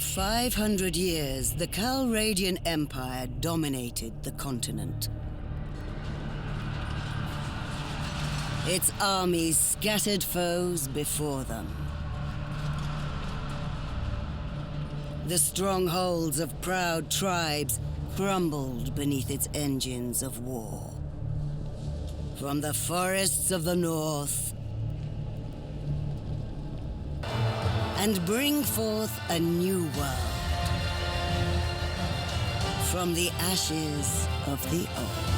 For 500 years, the Calradian Empire dominated the continent. Its armies scattered foes before them. The strongholds of proud tribes crumbled beneath its engines of war. From the forests of the north and bring forth a new world from the ashes of the old.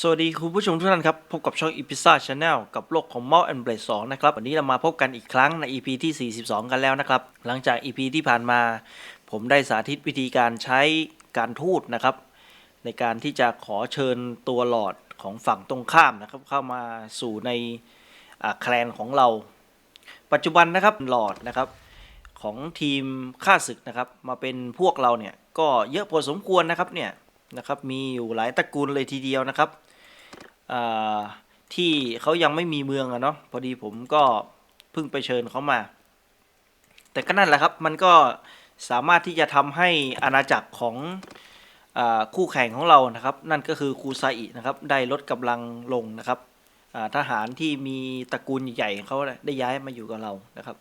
สวัสดีคุณผู้ชมทุกท่านครับ พบกับช่อง e p i z a Channel กับโลกของ m o u s and Blade 2 นะครับ วันนี้เรามาพบกันอีกครั้งใน EP ที่ 42 กันแล้วนะครับ หลังจาก EP ที่ผ่านมา ผมได้สาธิตวิธีการใช้การทูตนะครับ ในการที่จะขอเชิญตัวหลอด ของฝั่งตรงข้ามนะครับ เข้ามาสู่ในแคลนของเรา ปัจจุบันนะครับหลอดนะครับของทีมข้าศึกนะครับ มาเป็นพวกเราเนี่ยก็เยอะพอสมควรนะครับเนี่ยนะครับมีอยู่หลายตระกูลเลยทีเดียวนะครับที่เขายังไม่มีเมืองอะเนาะพอดีผมก็เพิ่งไปเชิญเขามา แต่ก็นั่นแหละครับมันก็สามารถที่จะทำให้อาณาจักรของ คู่แข่งของเรานะครับ นั่นก็คือคูซาอินะครับได้ลดกำลังลงนะครับทหารที่มีตระกูลใหญ่ๆเขาได้ย้ายมาอยู่กับเรานะครับ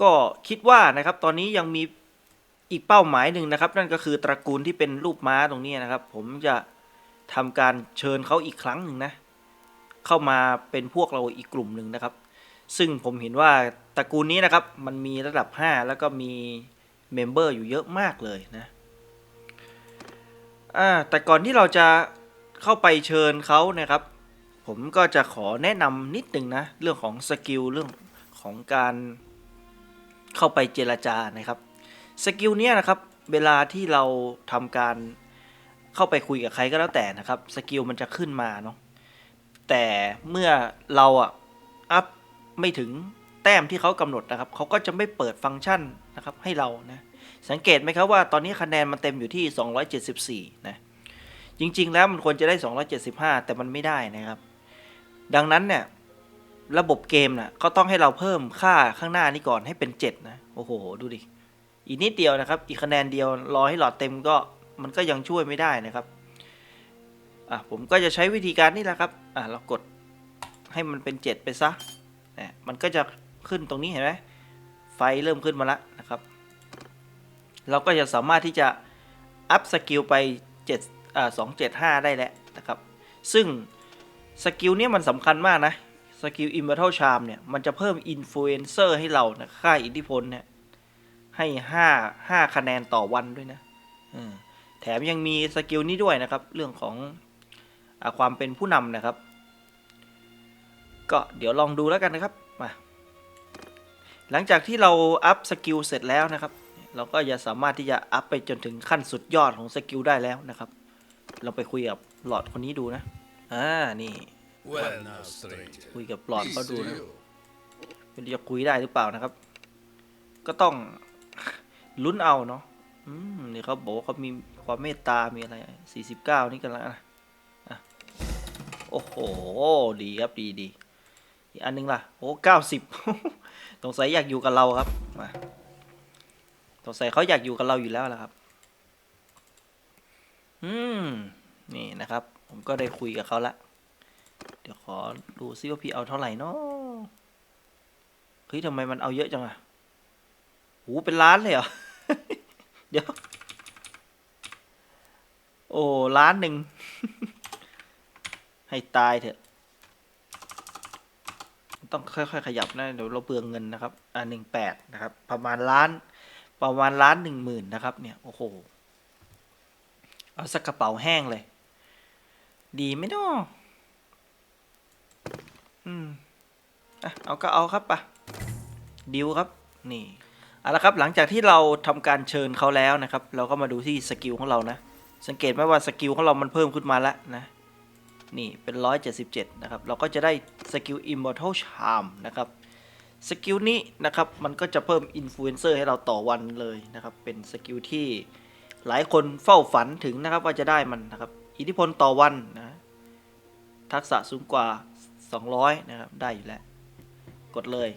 ก็คิดว่านะครับตอนนี้ยังมีอีกเป้าหมายหนึ่งนะครับ นั่นก็คือตระกูลที่เป็นรูปม้าตรงนี้นะครับ ผมจะทำการเชิญเขาอีกครั้งหนึ่งนะเข้ามาเป็นพวกเราอีกกลุ่มหนึ่งนะครับ ซึ่งผมเห็นว่าตระกูลนี้นะครับ มันมีระดับ 5 แล้วก็มีเมมเบอร์อยู่เยอะมากเลยนะ อ่าแต่ก่อนที่เราจะเข้าไปเชิญเขานะครับ ผมก็จะขอแนะนำนิดนึงนะ เรื่องของสกิลเรื่องของการเข้าไปเจรจานะครับสกิลเนี้ยนะครับเวลาที่เราทำการเข้าไปคุยกับใครก็แล้วแต่นะครับสกิลมันจะขึ้นมาเนาะแต่เมื่อเราอะอัพไม่ถึงแต้มที่เขากำหนดนะครับเขาก็จะไม่เปิดฟังก์ชันนะครับให้เรานะ สังเกตไหมครับว่าตอนนี้คะแนนมันเต็มอยู่ที่ 274 นะ จริง ๆ แล้วมันควรจะได้ 275 แต่มันไม่ได้นะครับ ดังนั้นเนี่ยระบบเกมน่ะเขาต้องให้เราเพิ่มค่าข้างหน้านี้ก่อนให้เป็น 7 นะ โอ้โห ดูดิ อีกนิดเดียวนะครับ อีกคะแนนเดียวรอให้หลอดเต็มก็มันก็ยังช่วยไม่ได้นะครับ อะผมก็จะใช้วิธีการนี่แหละครับ อะเรากดให้มันเป็น 7 ไปซะเนี่ยมันก็จะขึ้นตรงนี้เห็นไหมไฟเริ่มขึ้นมาแล้วนะครับ เราก็จะสามารถที่จะอัพสกิลไป7อ่า275 ได้แล้วนะครับ ซึ่งสกิลเนี้ยมันสำคัญมากนะ สกิล Immortal Charm เนี่ย มันจะเพิ่มอินฟลูเอนเซอร์ให้เรานะค่าอิทธิพลเนี่ย ให้ 5 5 คะแนนต่อวันด้วยนะแถมยังมีสกิลนี้ด้วยนะครับ เรื่องของอความเป็นผู้นำนะครับ ก็เดี๋ยวลองดูแล้วกันนะครับมาหลังจากที่เราอัพสกิลเสร็จแล้วนะครับ เราก็จะสามารถที่จะอัพไปจนถึงขั้นสุดยอดของสกิลได้แล้วนะครับ เราไปคุยกับหลอดคนนี้ดูนะ อ่า นี่ Well no, คุยกับหลอดเขาดูนะ you. ไม่จะคุยได้หรือเปล่านะครับ ก็ต้องลุ้นเอาเนาะ อืมนี่เขาบอกว่าเขามีความเมตตา มีอะไรสี่สิบเก้านี่กันแล้วนะโอ้โห ดีครับ ดีดีอีกอันนึงล่ะ โอ้เก้าสิบสงสัยอยากอยู่กับเราครับ มา งสัยเขาอยากอยู่กับเราอยู่แล้วละครับ อืม นี่นะครับ ผมก็ได้คุยกับเขาละ เดี๋ยวขอดูซิว่าพี่เอาเท่าไหร่เนาะเฮ้ยทำไมมันเอาเยอะจังอะโหเป็นล้านเลยเหรอ เดี๋ยว โอ้ล้านหนึ่ง ให้ตายเถอะ ต้องค่อยๆขยับนะ เดี๋ยวเราเปลืองเงินนะครับ อ่าหนึ่งแปดนะครับ ประมาณล้าน ประมาณล้านหนึ่งหมื่นนะครับ เนี่ย โอ้โห เอาสักกระเป๋าแห้งเลย ดีไหมนาะอืมอะเอาก็เอาครับปะดิวครับ นี่เอาละครับ หลังจากที่เราทำการเชิญเขาแล้วนะครับ เราก็มาดูที่สกิลของเรานะ สังเกตไหมว่าสกิลของเรามันเพิ่มขึ้นมาแล้วนะ นี่เป็น 177 นะครับ เราก็จะได้สกิล Immortal Charm นะครับ สกิลนี้นะครับ มันก็จะเพิ่มอินฟลูเอนเซอร์ให้เราต่อวันเลยนะครับ เป็นสกิลที่หลายคนเฝ้าฝันถึงนะครับว่าจะได้มันนะครับ อิทธิพลต่อวันนะ ทักษะสูงกว่า 200 นะครับ ได้อยู่แล้ว กดเลย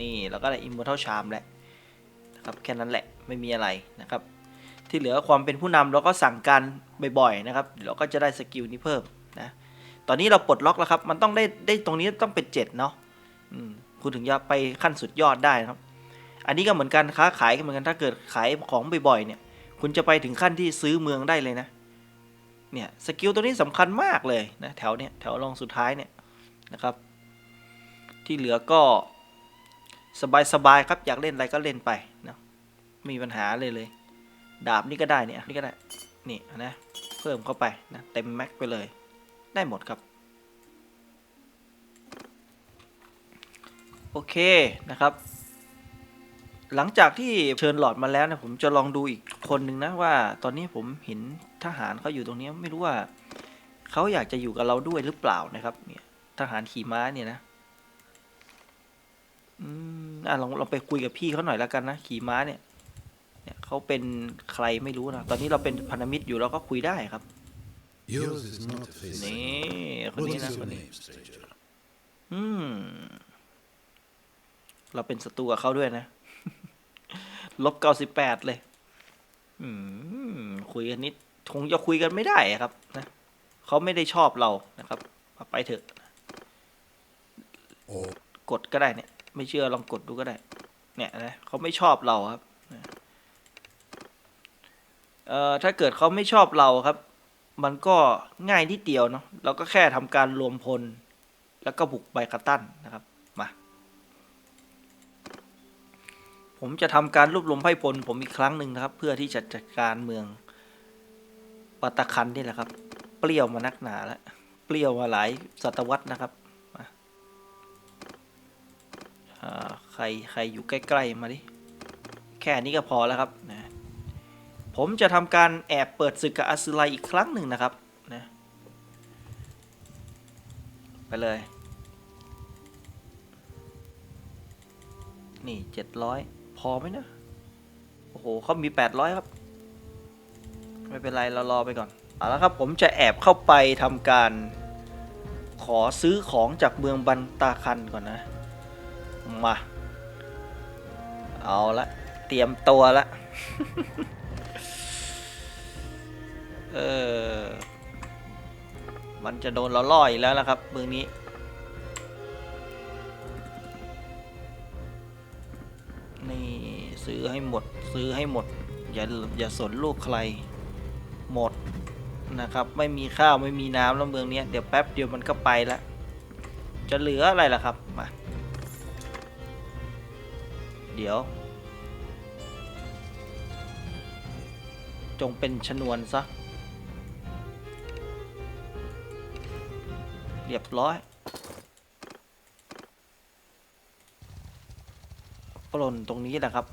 นี่แล้วก็ได้ Immortal Charm แล้วนะครับ แค่นั้นแหละ ไม่มีอะไรนะครับ ที่เหลือความเป็นผู้นำเราก็สั่งการบ่อยๆนะครับ เราก็จะได้สกิลนี้เพิ่มนะ ตอนนี้เราปลดล็อกแล้วครับ มันต้องได้ได้ตรงนี้ต้องเป็น 7 เนาะ คุณถึงจะไปขั้นสุดยอดได้นะครับ อันนี้ก็เหมือนกันค้าขายก็เหมือนกันถ้าเกิดขายของบ่อยๆเนี่ย คุณจะไปถึงขั้นที่ซื้อเมืองได้เลยนะ เนี่ยสกิลตัวนี้สำคัญมากเลยนะแถวเนี้ยแถวรองสุดท้ายเนี่ยนะครับ ที่เหลือก็สบายๆครับอยากเล่นอะไรก็เล่นไปนะไม่มีปัญหาเลยเลย ดาบนี่ก็ได้เนี่ยนี่ก็ได้นี่นะเพิ่มเข้าไปนะเต็มแม็กไปเลย ได้หมดครับ โอเคนะครับ หลังจากที่เชิญหลอดมาแล้วนะผมจะลองดูอีกคนหนึ่งนะว่า ตอนนี้ผมเห็นทหารเขาอยู่ตรงนี้ไม่รู้ว่าเขาอยากจะอยู่กับเราด้วยหรือเปล่านะครับ เนี่ยทหารขี่ม้าเนี่ยนะอืมอะลองลองไปคุยกับพี่เขาหน่อยแล้วกันนะขี่ม้าเนี่ยเนี่ยเขาเป็นใครไม่รู้นะตอนนี้เราเป็นพันธมิตรอยู่เราก็คุยได้ครับ Yours is not a face. นี่คน What นี้ is นะ your คนนี้ name, stranger? อืม เราเป็นศัตรูกับเขาด้วยนะ ลบเก้าสิบแปดเลย อืม คุยกันนิด คงจะคุยกันไม่ได้อะครับนะเขาไม่ได้ชอบเรานะครับเอาไปเถอะ Or กดก็ได้เนี่ย ไม่เชื่อลองกดดูก็ได้ เนี่ยนะเขาไม่ชอบเราครับนะเอ่อถ้าเกิดเขาไม่ชอบเราครับ มันก็ง่ายนิดเดียวเนาะเราก็แค่ทำการรวมพล แล้วก็บุกไบคาตันนะครับ ผมจะทำการรวบรวมไพ่พลผมอีกครั้งหนึ่งนะครับ เพื่อที่จะจัดการเมืองปัตตะคันนี่แหละครับ เปรี้ยวมานักหนาแล้วเปรี้ยวมาหลายศตวรรษนะครับใครใครอยู่ใกล้ๆมาดิแค่นี้ก็พอแล้วครับนะผมจะทำการแอบเปิดศึกกับอัสไลอีกครั้งหนึ่งนะครับนะไปเลย นี่เจ็ดร้อย พอไหมนะ โอ้โหเขามีแปดร้อยครับ ไม่เป็นไร เรารอไปก่อน เอาละครับ ผมจะแอบเข้าไปทำการ ขอซื้อของจากเมืองบันตาคันก่อนนะ มา เอาละเตรียมตัวละ เออ มันจะโดนเราล่ออีกแล้วนะครับ เมืองนี้ อให้หมด ซื้อให้หมด อย่าอย่าสนลูกใคร หมดนะครับ ไม่มีข้าวไม่มีน้ำแล้วเมืองนี้เดี๋ยวแป๊บเดียวมันก็ไปละจะเหลืออะไรล่ะครับมาเดี๋ยว จงเป็นชนวนซะเรียบร้อยปล้นตรงนี้แหละครับ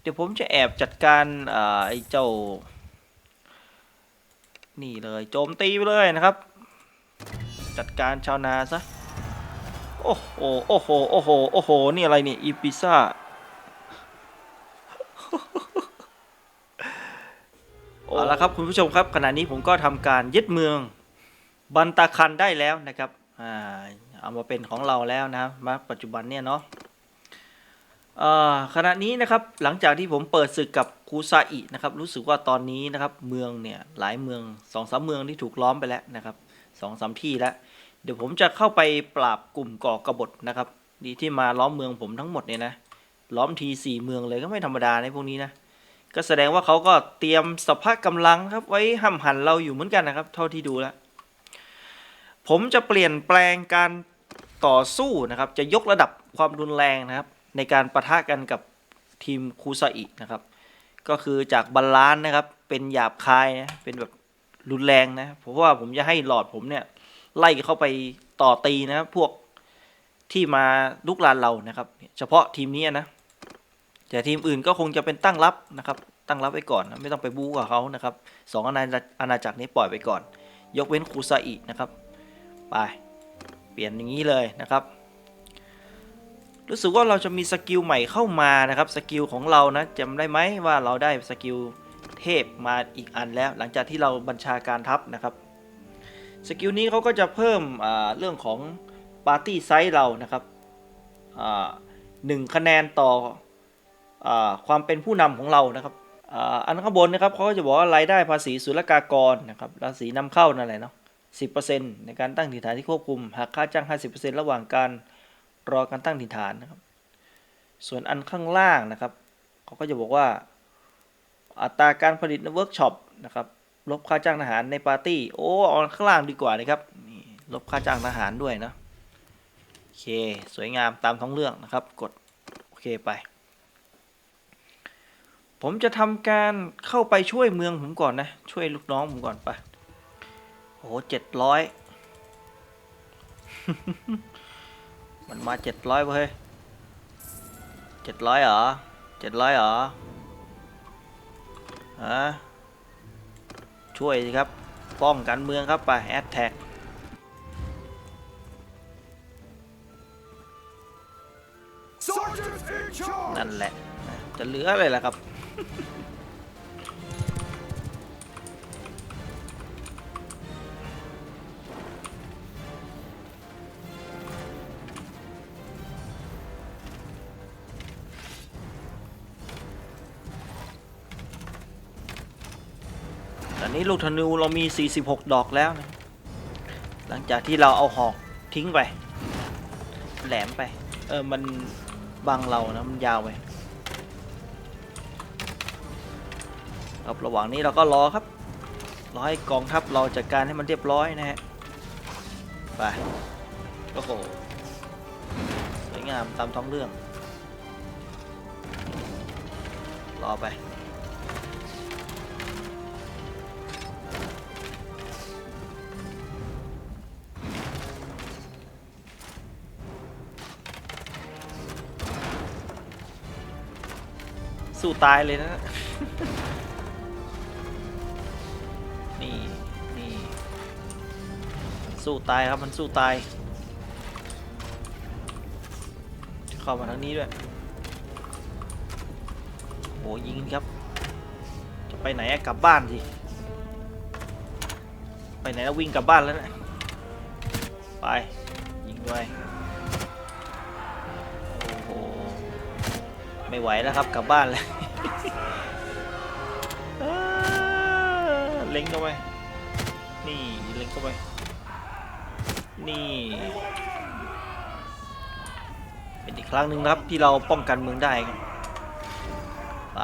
เดี๋ยวผมจะแอบจัดการไอ้เจ้า นี่เลยโจมตีไปเลยนะครับ จัดการชาวนาซะ โอ้โห โอ้โห โอ้โห โอ้โห นี่อะไรเนี่ยอีพิซ่า เอาละครับคุณผู้ชมครับ ขณะนี้ผมก็ทำการยึดเมืองบันตาคันได้แล้วนะครับ อ่า เอามาเป็นของเราแล้วนะมาปัจจุบันเนี่ยเนาะ ขณะนี้นะครับหลังจากที่ผมเปิดศึกกับคูซาอินะครับรู้สึกว่าตอนนี้นะครับเมืองเนี่ยหลายเมืองสองสามเมืองที่ถูกล้อมไปแล้วนะครับสองสามที่แล้ว เดี๋ยวผมจะเข้าไปปราบกลุ่มก่อกบฏนะครับดีที่มาล้อมเมืองผมทั้งหมดเนี่ยนะล้อมทีสี่เมืองเลยก็ไม่ธรรมดาในพวกนี้นะก็แสดงว่าเขาก็เตรียมสภาพกำลังครับไว้ห้ำหันเราอยู่เหมือนกันนะครับ เท่าที่ดูแล้วผมจะเปลี่ยนแปลงการต่อสู้นะครับ จะยกระดับความรุนแรงนะครับ ในการประทะกันกับทีมคูซาอินะครับ ก็คือจากบาลานนะครับ เป็นหยาบคายนะเป็นแบบรุนแรงนะเพราะว่าผมจะให้หลอดผมเนี่ยไล่เข้าไปต่อตีนะพวกที่มาลุกลานเรานะครับ เฉพาะทีมนี้นะแต่ทีมอื่นก็คงจะเป็นตั้งรับนะครับ ตั้งรับไว้ก่อนนะไม่ต้องไปบู๊กับเขานะครับสองอาณาจักรอาณาจักรนี้ปล่อยไปก่อน ยกเว้นคูซาอินะครับ ไป เปลี่ยนอย่างนี้เลยนะครับ รู้สึกว่าเราจะมีสกิลใหม่เข้ามานะครับสกิลของเรานะจำได้ไหมว่าเราได้สกิลเทพมาอีกอันแล้ว หลังจากที่เราบัญชาการทัพนะครับสกิลนี้เขาก็จะเพิ่มเรื่องของปาร์ตี้ไซส์เรานะครับหนึ่งคะแนนต่ออความเป็นผู้นำของเรานะครับอ,อันข้างบนนะครับเขาก็จะบอกว่ารายได้ภาษีศุลกากรนะครับภาษีนำเข้านั่นแหละเนาะ10%ในการตั้งถิ่นฐานที่ควบคุมหากค่าจ้าง 50%ระหว่างการ รอการตั้งถิ่นฐานนะครับ ส่วนอันข้างล่างนะครับเขาก็จะบอกว่า อัตราการผลิตในเวิร์กช็อปนะครับลบค่าจ้างทหารในปาร์ตี้โอ้เอาข้างล่างดีกว่านะครับนี่ลบค่าจ้างทหารด้วยนะโอเคสวยงามตามท้องเรื่องนะครับ กดโอเคไป ผมจะทำการเข้าไปช่วยเมืองผมก่อนนะ ช่วยลูกน้องผมก่อนไปโอ้โหเจ็ดร้อย มันมาเจ็ดร้อยเว้ยเจ็ดร้อยเหรอเจ็ดร้อยเหรอฮะช่วยสิครับ ป้องกันเมืองครับไปแอดแท็กนั่นแหละ จะเหลืออะไรล่ะครับ ตอนนี้ลูกธนูเรามี 46 ดอกแล้วนะ หลังจากที่เราเอาหอกทิ้งไป แหลมไป เออ มันบังเรานะ มันยาวไปครับระหว่างนี้เราก็รอครับ รอให้กองทัพเราจัดการให้มันเรียบร้อยนะฮะ ไป โอ้โห สวยงามตามท้องเรื่อง รอไป สู้ตายเลยนะ นี่ นี่ สู้ตายครับมันสู้ตาย เข้ามาทางนี้ด้วย โหยิงครับ จะไปไหนอะกลับบ้านสิไปไหนแล้ววิ่งกลับบ้านแล้วนะ ไป ยิงด้วย ไม่ไหวแล้วครับกลับบ้านแล้วอ่าเล็งเข้าไปนี่เล็งเข้าไปนี่เป็นอีกครั้งหนึ่งครับที่เราป้องกันเมืองได้ครับไป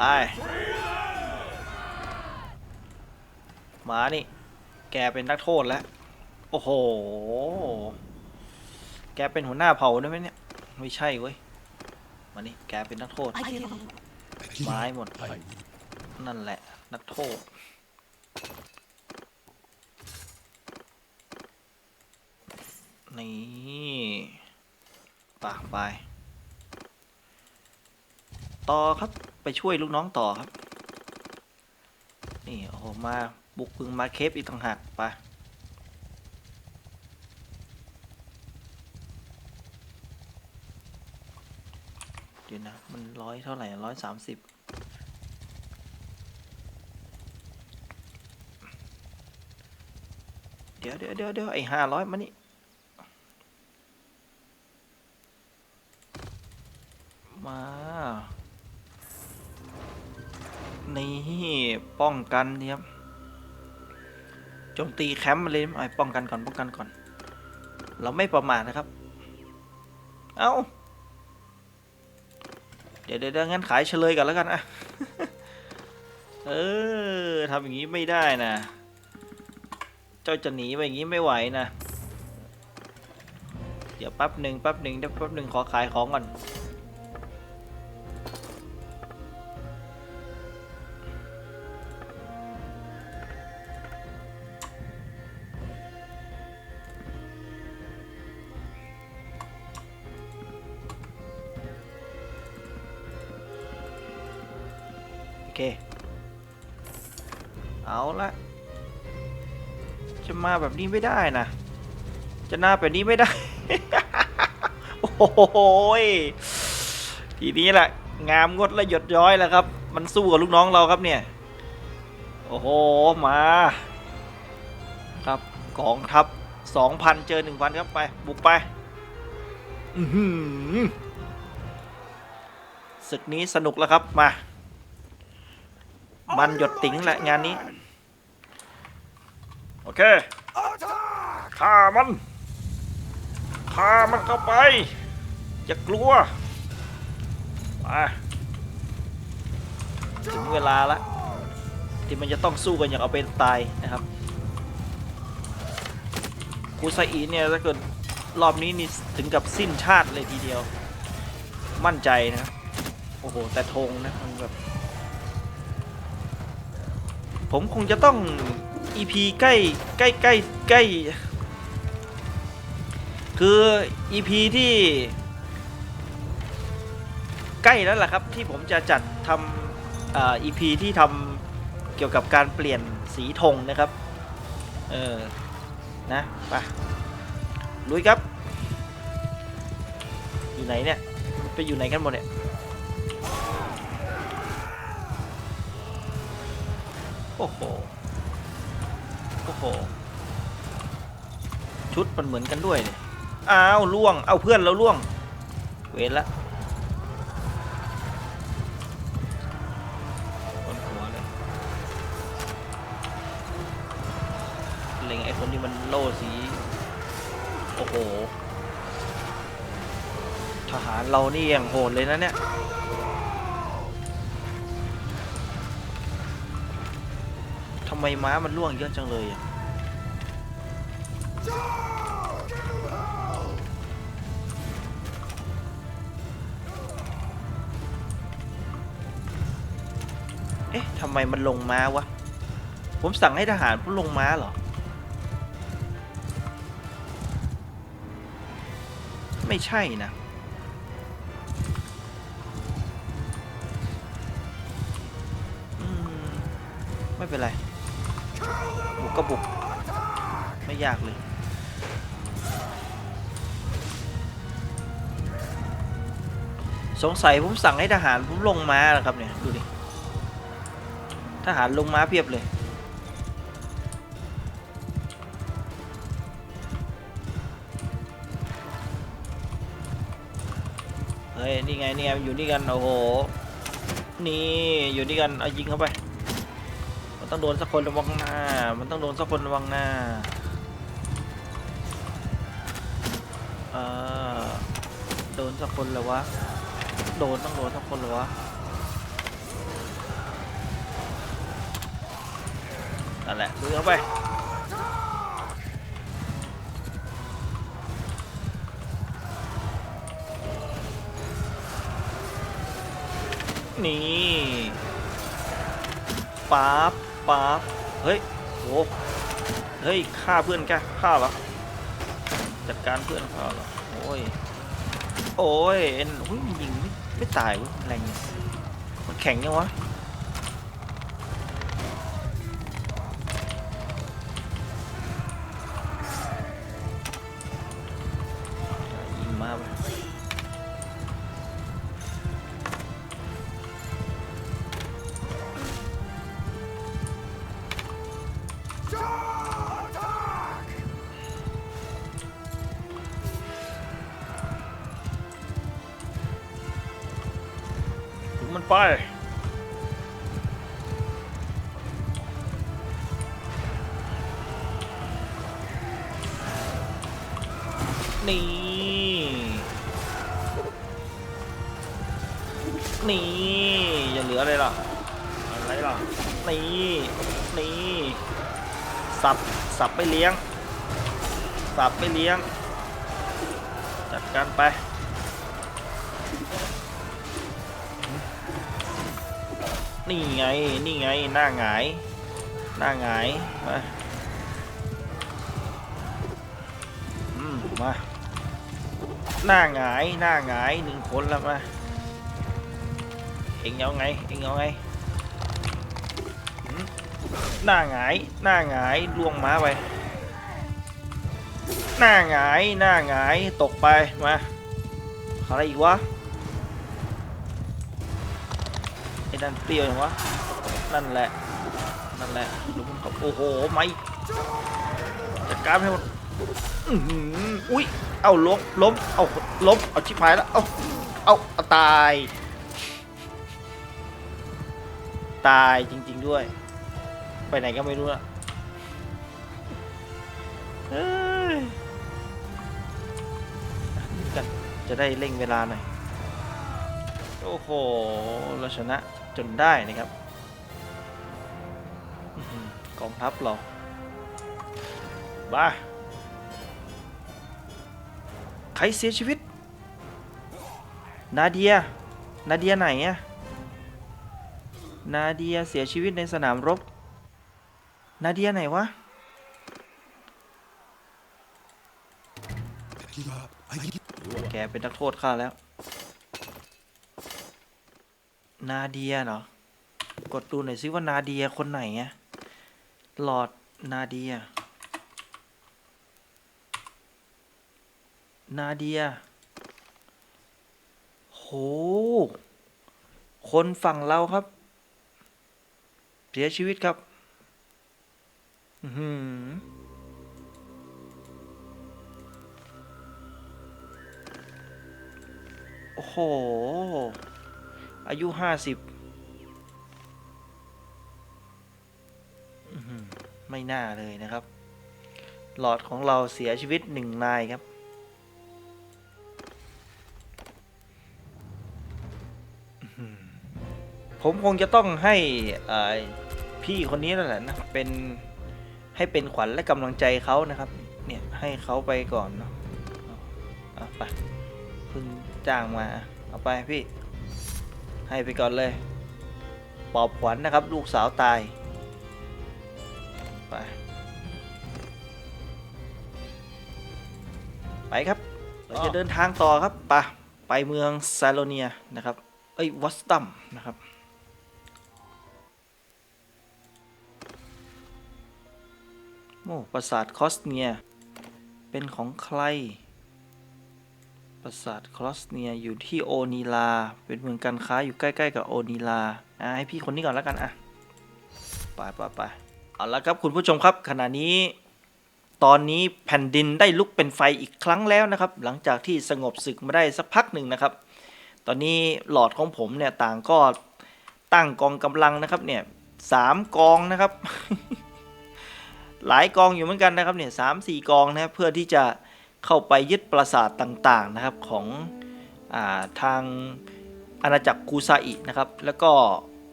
มานี่ แกเป็นนักโทษแล้ว โอ้โห แกเป็นหัวหน้าเผ่าได้ไหมเนี่ย ไม่ใช่เว้ย มานี่แกเป็นนักโทษ I give ไม้หมด I นั่นแหละ นักโทษ นี่ปากไป ต่อครับ ไปช่วยลูกน้องต่อครับ นี่โอ้โหมา บุกพึงมาเคปอีกต่างหากไป เดี๋ยวนะ มันร้อยเท่าไหร่ร้อยสามสิบเดี๋ยวเดี๋ยวเดี๋ยวเดี๋ยวไอ้ห้าร้อยมานี่ มา นี่ป้องกันเนี่ยครับโจมตีแคมป์มาเลยไอ้ป้องกันก่อนป้องกันก่อน เราไม่ประมาทนะครับ เอา้า เดี๋ยวเดี๋ยวเดี๋ยงั้นขายเฉลยกันแล้วกันอะเออทำอย่างนี้ไม่ได้นะ เจ้าจะหนีไปอย่างนี้ไม่ไหวนะ เดี๋ยวแป๊บหนึ่งแป๊บหนึ่งเดี๋ยวแป๊บหนึ่งขอขายของก่อน แบบนี้ไม่ได้นะ จะหน้าแบบนี้ไม่ได้ โอ้โหยทีนี้แหละ งามงดและหยดย้อยแล้วครับ มันสู้กับลูกน้องเราครับเนี่ย โอ้โห มา ครับกองทัพสองพันเจอหนึ่งพันครับไป บุกไปอือหือศึกนี้สนุกแล้วครับมา มันหยดติ๋งแหละงานนี้ โอเค ฆ่ามันฆ่ามันเข้าไป อย่ากลัวมาถึงเวลาละที่มันจะต้องสู้กันอย่างเอาเป็นตายนะครับคูซาอีเนี่ยถ้าเกิดรอบนี้นี่ถึงกับสิ้นชาติเลยทีเดียว มั่นใจนะ โอ้โห แต่ธงนะมันแบบ ผมคงจะต้อง EP ใกล้ใกล้ใกล้ใกล้คือ EP ที่ ใกล้แล้วล่ะครับที่ผมจะจัดทำอ่า EP ที่ทำเกี่ยวกับการเปลี่ยนสีธงนะครับ เออ นะไปลุยครับ อยู่ไหนเนี่ย ไปอยู่ไหนกันหมดเนี่ยโอ้โห โอ้โห ชุดมันเหมือนกันด้วยเนี่ยอ้าวล่วง เอาเพื่อนเราล่วง เวรละบนหัวเลยเล็งไอ้คนที่มันโล่สี โอ้โห ทหารเรานี่อย่างโหดเลยนะเนี่ยทำไมม้ามันล่วงเยอะจังเลยอะ เอ๊ะทำไมมันลงม้าวะ ผมสั่งให้ทหารผู้ลงม้าเหรอ ไม่ใช่นะไม่เป็นไร บุกก็บุก ไม่ยากเลย สงสัยผมสั่งให้ทหารผมลงมาแล้วครับเนี่ยดูดิทหารลงมาเพียบเลย เฮ้ย นี่ไง นี่ไงอยู่นี่กัน โอ้โห นี่อยู่นี่กัน เอายิงเข้าไป มันต้องโดนสักคนระวังหน้า มันต้องโดนสักคนระวังหน้าเออโดนสักคนเลยวะ โดนต้องโดนสักคนเลยวะนั่นแหละดูเข้าไปนี่ป๊าบป๊าบเฮ้ยโหเฮ้ยฆ่าเพื่อนแกฆ่าเหรอจัดการเพื่อนเขาเหรอโอ้ยโอ้ยเอ็นอุ้ยมันยิง ไม่ไม่ตายเว้ยมันแรงเนี่ยมันแข็งยังวะ มันไป นี่ นี่ อย่าเหลืออะไรล่ะ อะไรล่ะ นี่ นี่ สับ สับไปเลี้ยง สับไปเลี้ยง จัดการไป นี่ไง นี่ไง หน้าหงาย หน้าหงาย มา อืม มา หน้าหงาย หน้าหงายหนึ่งคนแล้วมา เอ็งเอาไง เอ็งเอาไงหืมหน้าหงาย หน้าหงายล่วงม้าไป หน้าหงาย หน้าหงาย ตกไป มาอะไรอีกวะ นั่นเปรี้ยวอย่างวะนั่นแหละนั่นแหละดูมันเขาโอ้โหไม่จัดการให้หมดอื้อหืออุ้ยเอาล้มล้มเอาล้มเอาชิบหายแล้วเอาเอาเอาตาย ตายจริง ๆด้วย ไปไหนก็ไม่รู้ละเอ้ยอะนี่กันจะได้เร่งเวลาหน่อยโอ้โหเราชนะ จนได้นะครับกองทัพเราบ้าใครเสียชีวิต นาเดีย นาเดียไหนอะนาเดียเสียชีวิตในสนามรบ นาเดียไหนวะแกเป็นนักโทษข้าแล้ว นาเดียเหรอ กดดูหน่อยซิว่านาเดียคนไหนอะหลอดนาเดีย นาเดีย โห คนฝั่งเราครับ เสียชีวิตครับ อือหือโอ้โห อายุห้าสิบไม่น่าเลยนะครับ หลอดของเราเสียชีวิตหนึ่งนายครับ ผมคงจะต้องให้พี่คนนี้นั่นแหละนะ เป็นให้เป็นขวัญและกำลังใจเขานะครับ เนี่ย ให้เขาไปก่อนเนาะเอาไปเพิ่งจ้างมา เอาไปพี่ ให้ไปก่อนเลยปอบขวัญนะครับ ลูกสาวตาย ไป ไปครับ เราจะเดินทางต่อครับไปไปเมืองซาโลเนียนะครับ เอ้ยวัสตัมนะครับโอ้ปราสาทคอสเนีย เป็นของใคร ราสาทคลอสเนียอยู่ที่โอนีลา เป็นเมืองการค้าอยู่ใกล้ๆกับโอนีลาอะให้พี่คนนี้ก่อนแล้วกันอะไปไปไปเอาละครับคุณผู้ชมครับ ขณะนี้ ตอนนี้แผ่นดินได้ลุกเป็นไฟอีกครั้งแล้วนะครับ หลังจากที่สงบศึกมาได้สักพักหนึ่งนะครับ ตอนนี้หลอดของผมเนี่ยต่างก็ตั้งกองกำลังนะครับเนี่ยสามกองนะครับ หลายกองอยู่เหมือนกันนะครับเนี่ยสามสี่กองนะเพื่อที่จะ เข้าไปยึดปราสาทต่างๆนะครับของอาทางอาณาจักรคูซาอินะครับแล้วก็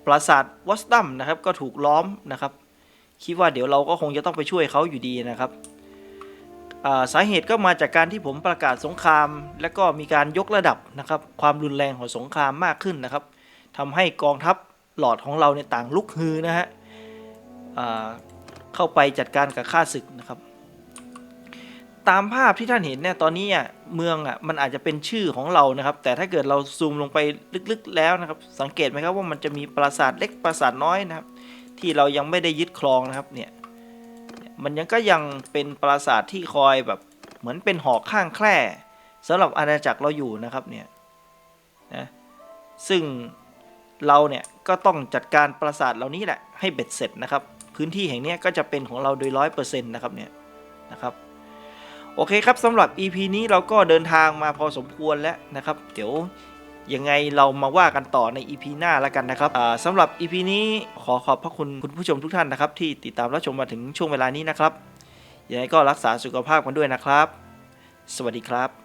ปราสาทวัสตัมนะครับก็ถูกล้อมนะครับ คิดว่าเดี๋ยวเราก็คงจะต้องไปช่วยเขาอยู่ดีนะครับาสาเหตุก็มาจากการที่ผมประกาศสงคราม และก็มีการยกระดับนะครับความรุนแรงของสงครามมากขึ้นนะครับทำให้กองทัพหลอดของเราเนี่ยต่างลุกฮือนะฮะเข้าไปจัดการกับข้าศึกนะครับ ตามภาพที่ท่านเห็นเนี่ยตอนนี้อะเมืองอะมันอาจจะเป็นชื่อของเรานะครับ แต่ถ้าเกิดเราซูมลงไปลึกๆแล้วนะครับ สังเกตไหมครับว่ามันจะมีปราสาทเล็กปราสาทน้อยนะครับ ที่เรายังไม่ได้ยึดครองนะครับเนี่ยมันยังก็ยังเป็นปราสาทที่คอยแบบเหมือนเป็นหอกข้างแคร่สำหรับอาณาจักรเราอยู่นะครับเนี่ยนะซึ่งเราเนี่ยก็ต้องจัดการปราสาทเหล่านี้แหละให้เบ็ดเสร็จนะครับ พื้นที่แห่งนี้ก็จะเป็นของเราโดยร้อยเปอร์เซ็นต์นะครับเนี่ยนะครับ โอเคครับสำหรับ EP นี้เราก็เดินทางมาพอสมควรแล้วนะครับ เดี๋ยวยังไงเรามาว่ากันต่อใน EP หน้าแล้วกันนะครับสำหรับ EP นี้ขอขอบพระคุณคุณผู้ชมทุกท่านนะครับ ที่ติดตามรับชมมาถึงช่วงเวลานี้นะครับยังไงก็รักษาสุขภาพกันด้วยนะครับ สวัสดีครับ